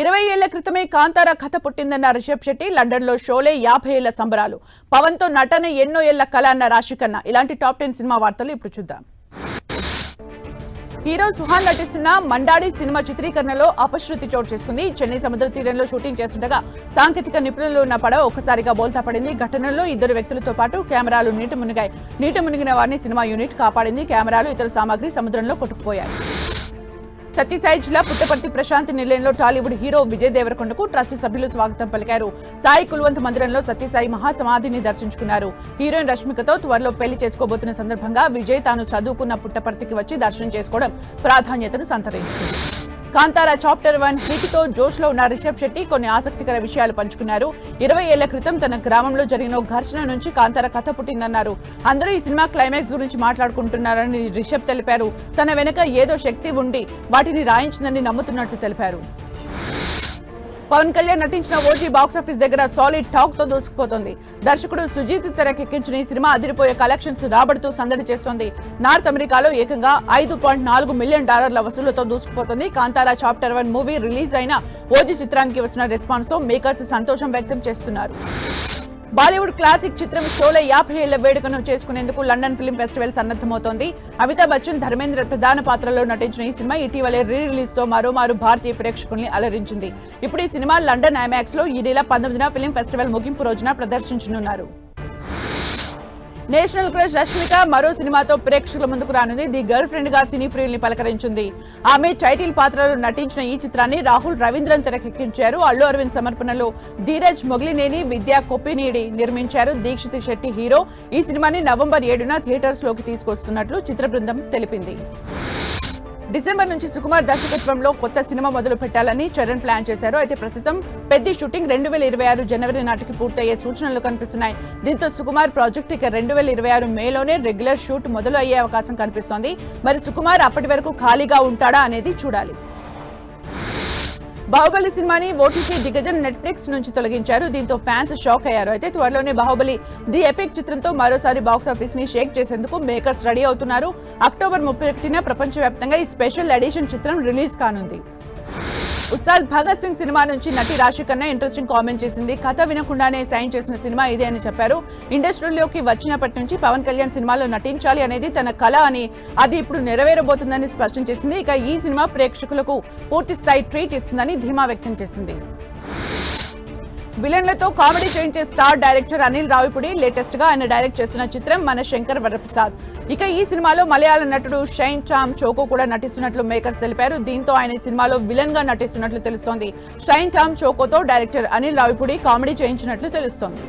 ఇరవై ఏళ్ళ క్రితమే కాంతార కథ పుట్టిందన్న రిషబ్ శెట్టి లండన్లో షోలే యాభై ఏళ్ళ సంబరాలు. పవన్తో నటన ఎన్నో ఏళ్ళ కళ అన్న రాశి ఇలాంటి టాప్ టెన్ సినిమా వార్తలు ఇప్పుడు చూద్దాం. హీరో సుహాన్ నటిస్తున్న మండాడి సినిమా చిత్రీకరణలో అపశృతి చోటు చేసుకుంది. చెన్నై సముద్ర తీరంలో షూటింగ్ చేస్తుండగా సాంకేతిక నిపుణులు ఉన్న పడవ ఒక్కసారిగా బోల్తా పడింది. ఘటనలో ఇద్దరు వ్యక్తులతో పాటు కెమెరాలు నీటి మునిగాయి. నీటి మునిగిన వారిని సినిమా యూనిట్ కాపాడింది. కెమెరాలు ఇతర సామాగ్రి సముద్రంలో కొట్టుకుపోయాయి. సత్యసాయి జిల్లా పుట్టపర్తి ప్రశాంతి నిలయంలో టాలీవుడ్ హీరో విజయ్ దేవరకొండకు ట్రస్ట్ సభ్యులు స్వాగతం పలికారు. సాయి కుల్వంత్ మందిరంలో సత్యసాయి మహాసమాధిని దర్శించుకున్నారు. హీరోయిన్ రష్మికతో త్వరలో పెళ్ళి చేసుకోబోతున్న సందర్భంగా విజయ్ తాను చదువుకున్న పుట్టపర్తికి వచ్చి దర్శనం చేసుకోవడం ప్రాధాన్యతను సంతరించుకుంది. కాంతారా చాప్టర్ వన్ హిట్తో జోష్లో ఉన్న రిషబ్ శెట్టి కొన్ని ఆసక్తికర విషయాలు పంచుకున్నారు. ఇరవై ఏళ్ళ క్రితం తన గ్రామంలో జరిగిన ఘర్షణ నుంచి కాంతార కథ పుట్టిందన్నారు. అందరూ ఈ సినిమా క్లైమాక్స్ గురించి మాట్లాడుకుంటున్నారని రిషబ్ తెలిపారు. తన వెనుక ఏదో శక్తి ఉండి వాటిని రాయించిందని నమ్ముతున్నట్లు తెలిపారు. పవన్ కళ్యాణ్ నటించిన ఓజీ బాక్సాఫీస్ దగ్గర సాలిడ్ టాక్తో దూసుకుపోతుంది. దర్శకుడు సుజీత్ తెరకెక్కించిన ఈ సినిమా అదిరిపోయే కలెక్షన్స్ రాబడుతూ సందడి చేస్తోంది. నార్త్ అమెరికాలో ఏకంగా ఐదు పాయింట్ నాలుగు మిలియన్ డాలర్ల వసూళ్ళతో దూసుకుపోతుంది. Kantara chapter one movie release అయిన ఓజీ చిత్రానికి వచ్చిన రెస్పాన్స్తో మేకర్స్ సంతోషం వ్యక్తం చేస్తున్నారు. బాలీవుడ్ క్లాసిక్ చిత్రం షోల యాభై ఏళ్ళ వేడుకను చేసుకునేందుకు లండన్ ఫిల్మ్ ఫెస్టివల్ సన్నద్దమవుతోంది అమితాబ్ బచ్చన్ ధర్మేంద్ర ప్రధాన పాత్రలో నటించిన ఈ సినిమా ఇటీవలే రీ రిలీజ్తో మరోమారు భారతీయ ప్రేక్షకుల్ని అలరించింది. ఇప్పుడు ఈ సినిమా లండన్ ఐమాక్స్లో ఈ నెల పంతొమ్మిదిన ఫిల్మ్ ఫెస్టివల్ ముగింపు రోజున ప్రదర్శించనున్నారు. నేషనల్ క్రష్ రష్మిక మరో సినిమాతో ప్రేక్షకుల ముందుకు రానుంది. ది గర్ల్ ఫ్రెండ్గా సినీ ప్రియుల్ని పలకరించింది. ఆమె టైటిల్ పాత్రలో నటించిన ఈ చిత్రాన్ని రాహుల్ రవీంద్రన్ తెరకెక్కించారు. అల్లు అరవింద్ సమర్పణలో ధీరజ్ మొగిలినేని విద్యా కొప్పినీడి నిర్మించారు. దీక్షిత్ శెట్టి హీరో. ఈ సినిమాని నవంబర్ ఏడున థియేటర్స్లోకి తీసుకొస్తున్నట్లు చిత్ర బృందం తెలిపింది. డిసెంబర్ నుంచి సుకుమార్ దర్శకత్వంలో కొత్త సినిమా మొదలు పెట్టాలని చరణ్ ప్లాన్ చేశారు. అయితే ప్రస్తుతం పెద్ద షూటింగ్ రెండు వేల ఇరవై ఆరు జనవరి నాటికి పూర్తయ్యే సూచనలు కనిపిస్తున్నాయి. దీంతో సుకుమార్ ప్రాజెక్ట్ ఇక రెండు వేల ఇరవై ఆరు మేలోనే రెగ్యులర్ షూట్ మొదలు అయ్యే అవకాశం కనిపిస్తోంది. మరి సుకుమార్ అప్పటి వరకు ఖాళీగా ఉంటాడా అనేది చూడాలి. బాహుబలి సినిమాని ఓటీటీ దిగ్గజం నెట్ఫ్లిక్స్ నుంచి తొలగించారు. దీంతో ఫ్యాన్స్ షాక్ అయ్యారు. అయితే త్వరలోనే బాహుబలి ది ఎపిక్ చిత్రంతో మరోసారి బాక్స్ ఆఫీస్ని షేక్ చేసేందుకు మేకర్స్ రెడీ అవుతున్నారు. అక్టోబర్ ముప్పై ఒకటిన ప్రపంచవ్యాప్తంగా ఈ స్పెషల్ ఎడిషన్ చిత్రం రిలీజ్ కానుంది. ఉస్తాద్ భగత్ సింగ్ సినిమా నుంచి నటి రాశి కన్నా ఇంట్రెస్టింగ్ కామెంట్ చేసింది. కథ వినకుండానే సైన్ చేసిన సినిమా ఇదే అని చెప్పారు. ఇండస్ట్రీలోకి వచ్చినప్పటి నుంచి పవన్ కళ్యాణ్ సినిమాలో నటించాలి అనేది తన కళ అని అది ఇప్పుడు నెరవేరబోతుందని స్పష్టం చేసింది. ఇక ఈ సినిమా ప్రేక్షకులకు పూర్తి స్థాయి ట్రీట్ ఇస్తుందని ధీమా వ్యక్తం చేసింది. విలన్లతో కామెడీ చేయించే స్టార్ డైరెక్టర్ అనిల్ రావిపుడి లేటెస్ట్గా ఆయన డైరెక్ట్ చేస్తున్న చిత్రం మన శంకర్ వరప్రసాద్. ఇక ఈ సినిమాలో మలయాళ నటుడు షైన్ చామ్ చోకో కూడా నటిస్తున్నట్లు మేకర్స్ తెలిపారు. దీంతో ఆయన ఈ సినిమాలో విలన్గా నటిస్తున్నట్లు తెలుస్తోంది. షైన్ చామ్ చోకోతో డైరెక్టర్ అనిల్ రావిపుడి కామెడీ చేయించినట్లు తెలుస్తోంది.